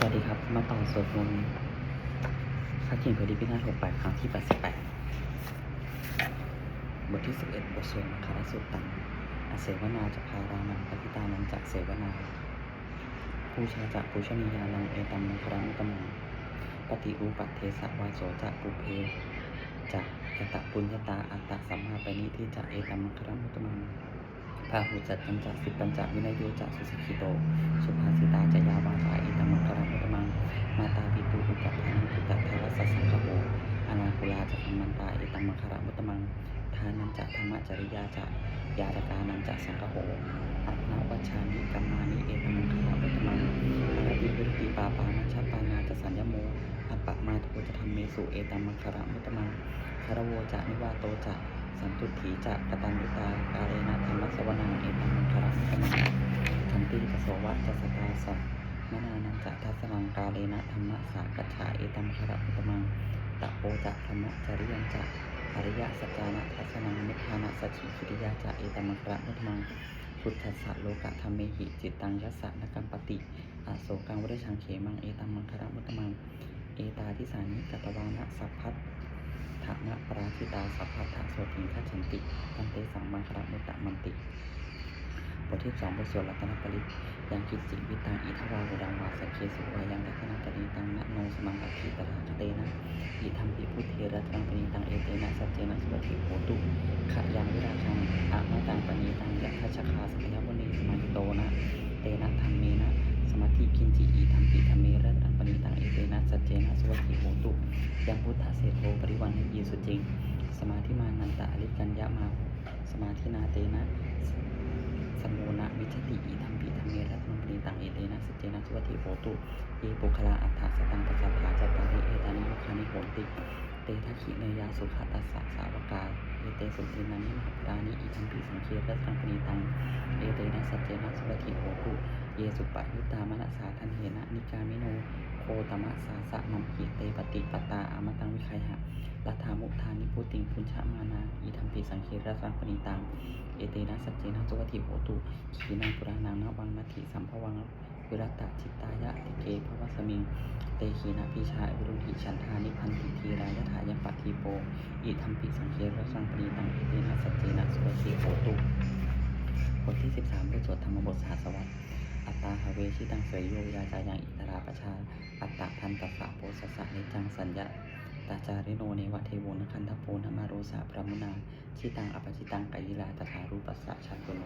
สวัสดีครับ มาต่อสวดมนต์พระกิ่งเผยดิพินาถหกแปดครั้งที่แปดสิบแปดบทที่สิบเอ็ดบทสวดมคารสุตตังอาเสวนาจะพารานังปฏิตานันจะเสวนาผู้ชาจะผู้ชนียานังเอตัมมังครังอุตมังปฏิอุปัตเทสะวาโสจะปุเพจะกตะปุญญาตาอัตตะสัมมาปณิที่จะเอตัมมังครังอุตมัง พาหุจัดปัญจสิบปัญจวินัยโยจะสุสิกิโต สุภาสิตาจยาวาจาอิตัมมังคารังพุตมัง มาตาปิตุอุปัฏฐานปุตตะทระสัสสังคโหอนาคุลาจะธรรมันตาอิตัมมังคารังพุตมัง ทานันจะธรรมจริยาจะยาตกานันจะสังคโหอัตนาวัชานิกัมมานิเอตัมมังคารังพุตมังอรติวิริติปาปามัชปานาจะสัญญโมอัปปะมาโทจะธรรมเมสุเอตัมมังคารังพุตมังคารวจะนิวาโตจะ สันตุถีจะกตัญญุตากาเลนะธรรมสวนังเอตังมังคารังกมังขันติปโสวะจะสตาสัมมนานันจะทัสนังกาเลนะธรรมสากัจฉาเอตังมังคารังกมังตะโปจะธรรมจริยันจะอริยสัจจานะทัสนังนิพพานะสัจฉิคิริยาจะเอตังมังคารังกมังพุทธัสสะโลกะธรรมเมหิจิตตังยัสสะนกัมปติอโศกังวริชังเขมังเอตังมังคารังกมังเอตาทิสานิกตวานะสัพพัท ถะนะปราชิตาสัพพะทะโสติงคัจฉันติตันเตสังมังคระมุตตะมันติบทที่สองบทสวดรัตนปริตยังกิจจิวิตังอิทวาหุดังวาสังเคสุวายังรัตนปริตังนะโนสมังอัคคีตถาคเตนะอิธรรมปิพุทเทรัตนปริตังเอเตนะสัจเจนะสุวัติโหตุขะยังวิราชังอะมะตังปณีตังยะทัชคาสกยมุนีสมัยโตนะ เตนะธรรมเมนะ สมัติกินจิอิธรรมปิธรรมเมรัตนัง ปณีตังเอเตนะสัจเจนะสุวัติโหตุยังพุทธเศรโทปริวันยีสุจริง สมาธิมานันตะอริกัญญามา สมาธินาเตนะสมโมนะวิชติอิธรรมปิธรรมเมรัตนปณีตังเอเตนะสัจเจนะสุวัติโหตุเยปุคลาอัฏฐสตังปัสสะภาจัตตาริเอตานิโมคานิโหติเตทัคขิเนยาสุขตัสสะสาวกาเอเตสุตินานิมหปรานิอิทัมปิสังเครัตังปณีตัง เอเตนะสัจเจนะสุวัติโหตุ เยสุปะยุตามนัสสาทันเหนะนิกามิโนโคตมะสาสะนัมหิเตปฏิปตาอามตังวิคัยหะลัทธามุทานิพุติงพุญชะมานาอิทัมปิสังเครัสังปณีตังเอเตนะสัจเจนะสุวัติโหตุขีนังปุรานังนวังนาทิสัมภวังวิรัตจิตตายะติเกภวสมิง เตขีนาพิชาอุรุหิฉันทานิพันติทีรายถายปัตติโปอิทัมปิสังเครัสังปณีตังเอเตนะสัจเจนะสุวัติโหตุบทที่ 13บทสวดธรรมบทสาสวัสดิ์ อัตตาหเวชิตังเสยโยยาจายังอิตราปชา อัตตะทันตสะโพสสะนิจังสัญญาตาจาริโนเนวะเทโวนคันทโพนมาโรสาพระมุนาชิตังอปชิตังกายิลาตถารูปัสสะชาตุโน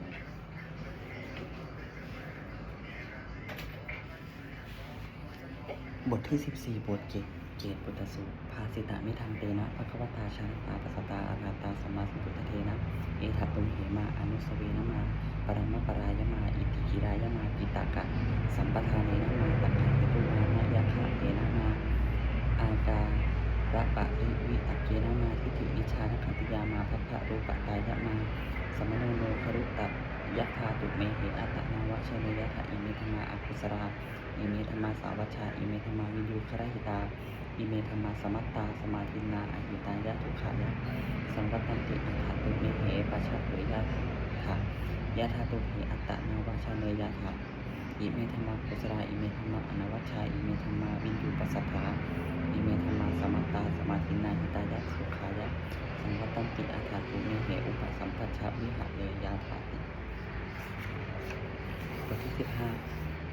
บทที่ 14 บทเกตเกตปุตตสูตรภาสิตามิทังเตนะภควตาชาตาปัสตาอาราตาสมมาสัมพุทธเทนะ เอทัตตุมเหมา อนุสเวนะมา ปรมปรายมาอิติกิรายมาปิตากะ สัมปทานเนนะมาตักขะเหตุมานายะคะเทนะมา อาการะปะริวิตักเกนะมาทิฏฐิวิชานขันติยามาพัพพะรูปตายะมา สมโนโนครุตตัยะธาตุเมเหอัตตนาวะเชนยะถะอิเมธมาอคุสราอิเมธมาสาวัชชาอิเมธมาวินยูครหิตาอิเมธรรมาสมัตตาสมาธินาอหิตายะทุขายะสังวัตันติอัฏฐตุเมเหปัชชะปุยะถา ยะธาตุเหอัตตนาวะชาเนยะถาอิเมธรรมาคุสราอิเมธรรมาอนวัชชาอิเมธรรมาวินยูปัสสถาอิเมธรรมาสมัตตาสมาธินาหิตายะสุขายะสังวัตันติอัฏฐตุเมเหอุปสัมปัชชะวิหะเลยาถาติบทที่สิบห้า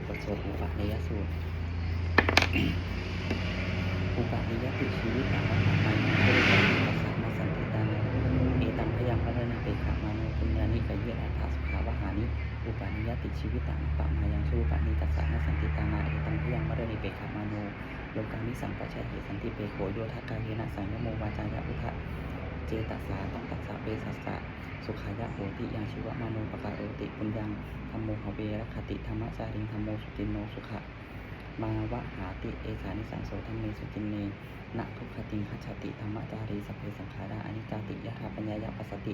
บทสวดอุปนิยสูตรอุปนิยติชีวิตตามหามัยนะเร ชีวิตตางปะมายังชูปนิตัสสะนสันติตานาเอตังพยังพระนิเปขามาโนโลกามิสัมปะชะเหสันติเปโขโยทากายเยนะสังยโมวาจายะอุทะเจตัสสาต้องตัสสะเวสัสสะสุขายะโหติยังชีวะมาโนปะกาโอติปุญญังธรรมโมหเวรคติธรรมจาริงธรรมโมสุตินโนสุขะ มาวะหาติเอสานิสังโสธรรมเมสุจินเนนะทุกขติงคัจฉติธรรมจารีสัพเพสังขาราอนิจจติยะถาปัญญายะปัสสติ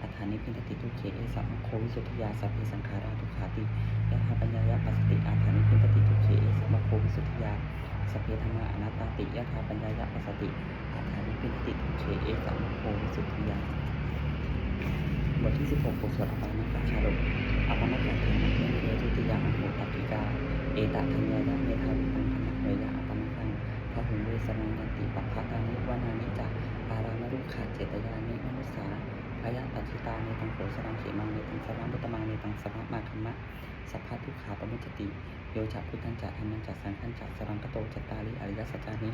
อัฏฐานิพินทติทุกเขเอสัมโควิสุทธิยาสัพเพสังขาราทุกขาติยะถาปัญญายะปัสสติอัฏฐานิพินทติทุกเขเอสัมโควิสุทธิยาสัพเพธรรมะอนัตตาติยะถาปัญญายะปัสสติอัฏฐานิพินทติทุกเขเอสัมโควิสุทธิยาบทที่ 16บทสวดอปานักชาดก อัปมัตยเทนะเททุติยาโหตติกา เอตทัญญายะเมธาวิปังคณะเวยาอัปมัตังพระหุเวสนังยันติปัพพะตานิวานานิจักอารามรุขาเจตยานิมนุสาพยะตัทิตาในตังโขสรังเขมังเมตังสรังพุตมังเมตังสรังมาคัมมะ สัพพะทุกขาปมุจติ โยจะพุทธันจะธรรมันจะสังฆันจะสรังกโตจตตาริอริยสัจจานิ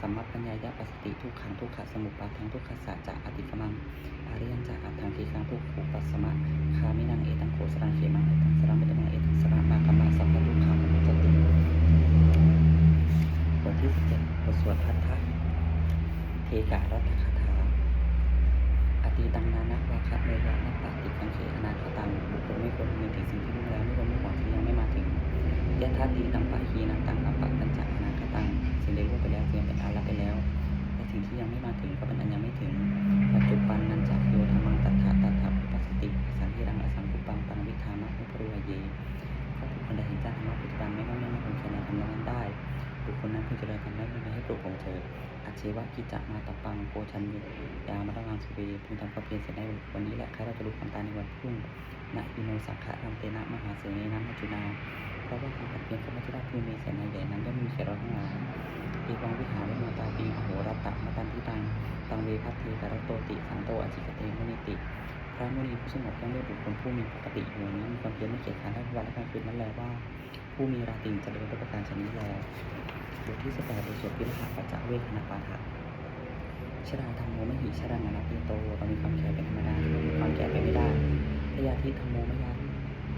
สัมมัปปัญญายะปัสสติทุกขังทุกขะสมุปปาทังทุกขสัจจะอติกมังอาริยันจะอัตถังทีขังทุกขุปัสสมะคามินังเอตังโขสรังเขมังเอตังสรังบุตมังเอตังสรังมาคัมมสัพพะทุกขาปมุจติบทที่17บทสวดพัทธะเทการัตถคาถาอตีตังนานะวะ ยะทัตติตังปะฮีนังตังอัปปะตัญจะอนาคตังสิ่งใดล่วงไปแล้วสิ่งเป็นอาลับไปแล้ว และสิ่งที่ยังไม่มาถึงก็เป็นอันยังไม่ถึง ปัจจุบันนันจักโยธรรมังตัทธะตัทธะอุปัสสติสังหิรังอสังกุปังปังวิธามะอุปรุวเยถ้าบุคคลใดเห็นจ้าธรรมะปัจจุบันไม่ว่าไม่ไม่คงแค่ในธรรมนั้นได้ บุคคลนั้นพึงเจริญธรรมได้ไม่ให้ปลุกผมเถิดอาชีวะกิจะมาตปังโกชันยุยามาตะลังสุเวพึงทำความเพียรเสร็จในวันนี้แหละข้าเราจะรู้ความตายในวันพรุ่งนะอิโนสังขะรัมเตนะมหาเสนีนะมัจจุนา เพราะว่าความตัดเพียรของพระเจ้าผู้มีเสนาใหญ่นั้นย่อมมีแก่เราทั้งหลายเอวังวิหารมาตาปีอโหรตะมาตันทิตังตังเวพัทธีการโตติสันโตอจิกเตมุนิติ พระมุนีผู้สงบย่อมเรียกบุคคลผู้มีปกติอยู่นี้มีความเพียรไม่เกียจคร้านทั้วันและกลางคืนนั้นแลว่า ผู้มีราตรีเจริญด้วยประการชนิดแลบทที่สแปดโดยสวดพิรหะปัจจเวคณปาฐะชราธรรมโมมหิชรานานาติโตเรามีความแก่เป็นธรรมดาเรามีความแก่เป็นไม่ได้พยาธิธรรมโมมยา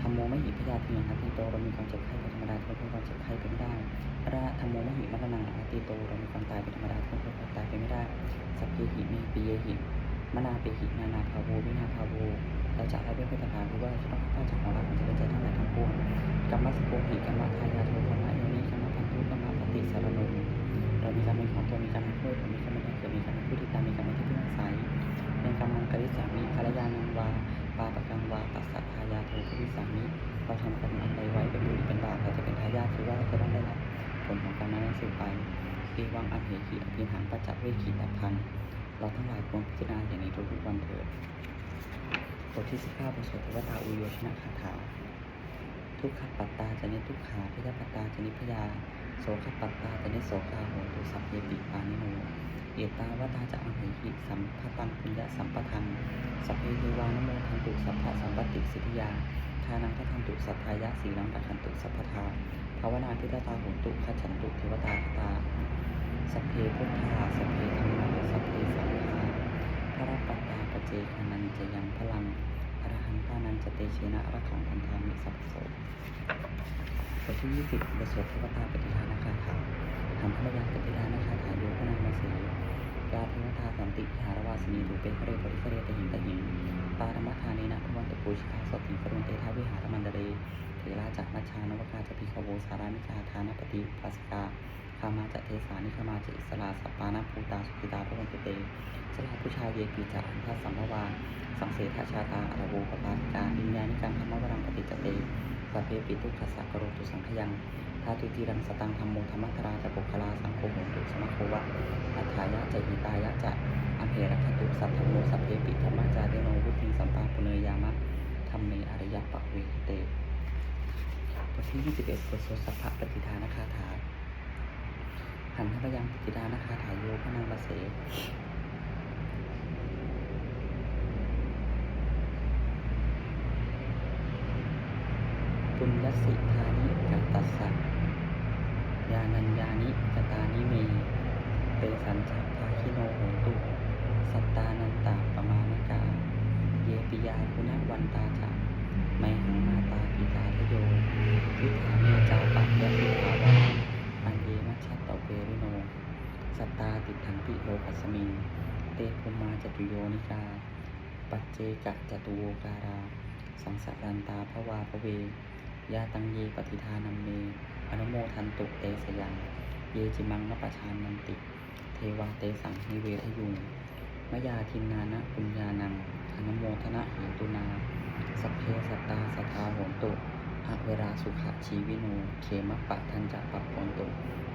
รมโมมหิพยาธินาติโตเรามีความเจ็บไข้เป็นธรรมดาเรามีความเจ็บไข้เป็นไม่ได้พระธรรมโมมหิมรณังนาติโตเรามีความตายเป็นธรรมดาเรามีความตายเป็นไม่ได้ สัพเพหิเมปิเยหิมนาเปหินานาภาโววินาภาโวเราจะละเว้นเป็นประการรู้ว่าจะต้องข้าจากของเราของจะเป็นใจทั้งหลายทั้งปวงกรรมสโกหิกรรมทายาโทกรรมโยนิกรรมพันธุกรรมปฏิสารโนเรามีการเป็นของตัวมีการเป็นผู้เรามีการเป็นเกิดมีการเป็นผู้ที่ตามมีการเป็นที่พึ่งอาศัยเป็นกรรมังกริสามิภรรยาน อวังอภิหิอภิหังปัจจเวขีตพัง เราทั้งหลายควรพิจารณาอย่างนี้ทุกๆวันเถิดบทที่15บทสวดเทวตาอุโยชนะคาถา ทุกขปัตตาจะนิทุกขาพยาปัตตาจะนิพยา โสขปัตตาจะนิโสกาโหตุสัพเพปิปานิโนเอตาวตาจะอังหิหิสัมภตังปุญญสัมปทังสัพเพเทวานโมทันตุสัพพะสัมปติสิทธิยาทานังทัทันตุสัทธายะสีนังตัคันตุสัพพทาภาวนาทิตตาโหตุขฉันตุเทวตาคตา สัพเพพุทธาสัพเพธรรมาสัพเพสังฆาพระรัตตาปเจคานันจะยังพลังอรหันตานันจะเตเชนะระขังพันธามิสัพโสบทที่20บทสวดเทวตาปฏิทานคาถาธรรมพระยาปฏิทานคาถาโยพนามาสยยาเทวตาสันติหารวาสนีดูเป็นพระเรปริสเรตหินตหินปารมธานีนะพวันตปูชิตาสติกรุณเตทาวิหารมันดเรเทราจักนัชานวกาจะพิขโวสารานิจาทานปฏิปัสกา คามาจะเทสานิคามาจะอิสลาสัปปานาภูตาสุขิตาพระวันตุเตสลาผู้ชายเยปีจะอันทสัมภวาสังเสทชาตาอรโวปปาติกาวิญญาณิกังธรรมวรังปฏิจเตสัพเพปิตุขสสะกโรตุสังขยังทาตุติรังสตังธรรมโมธรรมตราจะปุคลาสังโฆโหตุสมะโควะอัฏฐายะจะหิตายะจะอัมเหระคตุสัพพโมสัพเพปิธรรมจาเดโนวุติงสัมปาปุเนยามะธรรมเนอริยปะเวเตบทที่21บทสวดสัพพะปฏิทานคาถา หันพระยังปิดานาคาถายโยพระนางประเสริฐปุญญสิทานิกัตตัสสะยานัญญานิกตานิเมเตสัญชัพพาคิโนโหตุ สัตตานันตาปมาณกา เยปิยาคุณวันตาจะไมหังมาตาปิตาทโยทิธาเมจาปัญญทิภาวา อันเยมัชชัตตเปริโน สัตตาติทังปิโลกัสมิง เตภุมาจตุโยนิกา ปัจเจกะจตุโวการา สังสารันตาภวาภเวยาตังเยปฏิทานัมเม อนุโมทันตุเตสยังเยจิมังนปชานันติ เทวาเตสังนิเวทยุงมยาทินนานะปุญญานังอนุโมทนะเหตุนา สัพเพสัตตาสัทธาโหน เวราสุขชีวิโนเขมะปะทันจะปัปปนตุ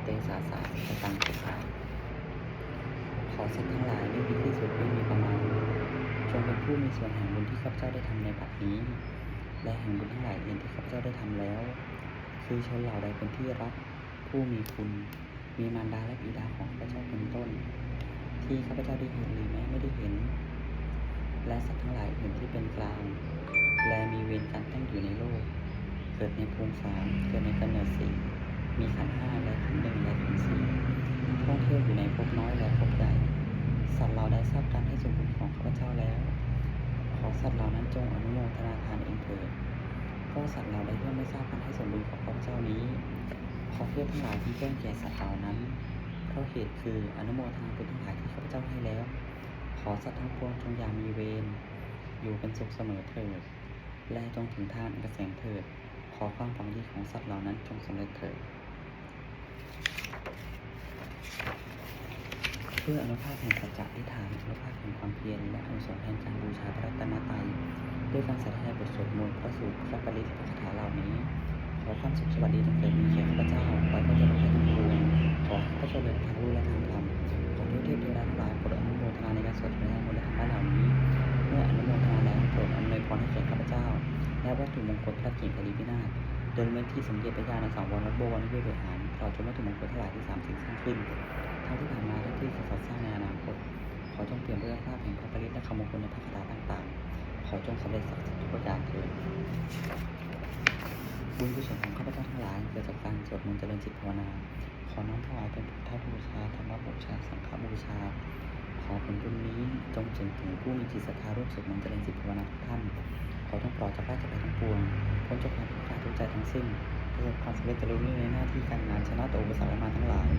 เตสาสาสตังสุขาขอสัตว์ทั้งหลายไม่มีที่สุดไม่มีประมาณจงเป็นผู้มีส่วนแห่งบุญที่ข้าพเจ้าได้ทำในบัดนี้ และแห่งบุญทั้งหลายอื่นที่ข้าพเจ้าได้ทำแล้ว คือชนเหล่าใดเป็นที่รัก ผู้มีคุณ มีมารดาและบิดาของข้าพเจ้าเป็นต้น ที่ข้าพเจ้าได้เห็นหรือแม้ไม่ได้เห็น และสัตว์ทั้งหลายอื่นที่เป็น สามเกิดในกำเนิดสี่มีขันห้าและขันหนึ่งและขันสี่ท่องเที่ยวอยู่ในภพน้อยและภพใหญ่สัตว์เราได้ทราบการให้ส่วนบุญของข้าพเจ้าแล้ว ขอสัตว์เหล่านั้นจงอนุโมทนาทานเองเถิดเพราะสัตว์เราได้ย่อไม่ทราบการให้ส่วนบุญของข้าพเจ้านี้ ขอเพื่อทั้งหลายที่แจ้งแก่สัตว์เหล่านั้นเพราะเหตุคืออนุโมทนาบุญทั้งหลายที่ข้าพเจ้าให้แล้ว ขอสัตว์ทั้งปวงจงอย่ามีเวรอยู่เป็นสุขเสมอเถิดและจงถึงทางอันเกษมเถิด อความฝังดีของสัตว์เหล่านั้นจงสำเร็จเถิดเพื่ออนุภาพแห่งสัจจะทิฏฐานอนุภาพแห่งความเพียรและอนุสงส์แห่งการบูชาพระรัตนตรัยด้วยการสาธยายบทสวดมนต์พระสูตรพระปริตพระคาถาเหล่านี้ ขอความสุขสวัสดีจงเกิดมีแก่ข้าพเจ้าขอพระเจ้าทั้งปวงขอพระเจ้าเดินทางรู้และทางธรรมขอเทพเทพเทวดาทั้งหลายโปรดอนุโมทนาในการสวดพระมนต์และธรรมะเหล่านี้ เมื่ออนุโมทนาแล้วโปรดอำนวยพรให้แก่ข้าพเจ้า และวัตถุมงคลพระกิ่งพลีพินาศโดยเมื่อที่สมเด็จพระญาณสังวรวัดโบวรนิเวศวิหารตลอดจนวัตถุมงคลทั้งหลายที่สามสิ่งสร้างขึ้นทั้งที่ผ่านมาและที่จะสอดสร้างในอนาคตขอจงเปลี่ยนด้วยภาพแห่งพระปริตและคำมงคลในพระคาถาต่างๆ ขอจงสำเร็จสักสิทธิ์ทุกประการเถิดบุญกุศลของข้าพเจ้าทั้งหลายเกิดจากการสวดมนต์เจริญจิตภาวนา ขอน้อมถวายเป็นพุทธบูชาธรรมบูชา สังฆบูชา ขอผลบุญนี้จงถึงถึงผู้มีจิตศรัทธาร่วมสวดมนต์เจริญจิตภาวนาทุกท่าน จงปลอดจากราชภัยทั้งปวงพ้นจากความทุกข์กายทุกใจทั้งสิ้นประสบความสำเร็จจะรุ่งเรืองในหน้าที่การงานชนะต่ออุปสรรคและมาทั้งหลาย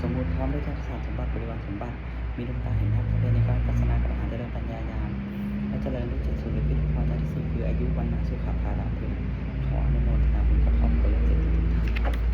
สมบูรณ์พร้อมด้วยทั้งทรัพย์สมบัติบริวารสมบัติ มีดวงตาเห็นภาพทะเบียนในการปัสนากรรมฐานเจริญปัญญายามและเจริญด้วยจิตสุริยพิฏฐกพรใจที่สี่คืออายุวันนะสุขภาระถึงขออนุโมทนาบุญกับครอบครัวและเจตทุกท่าน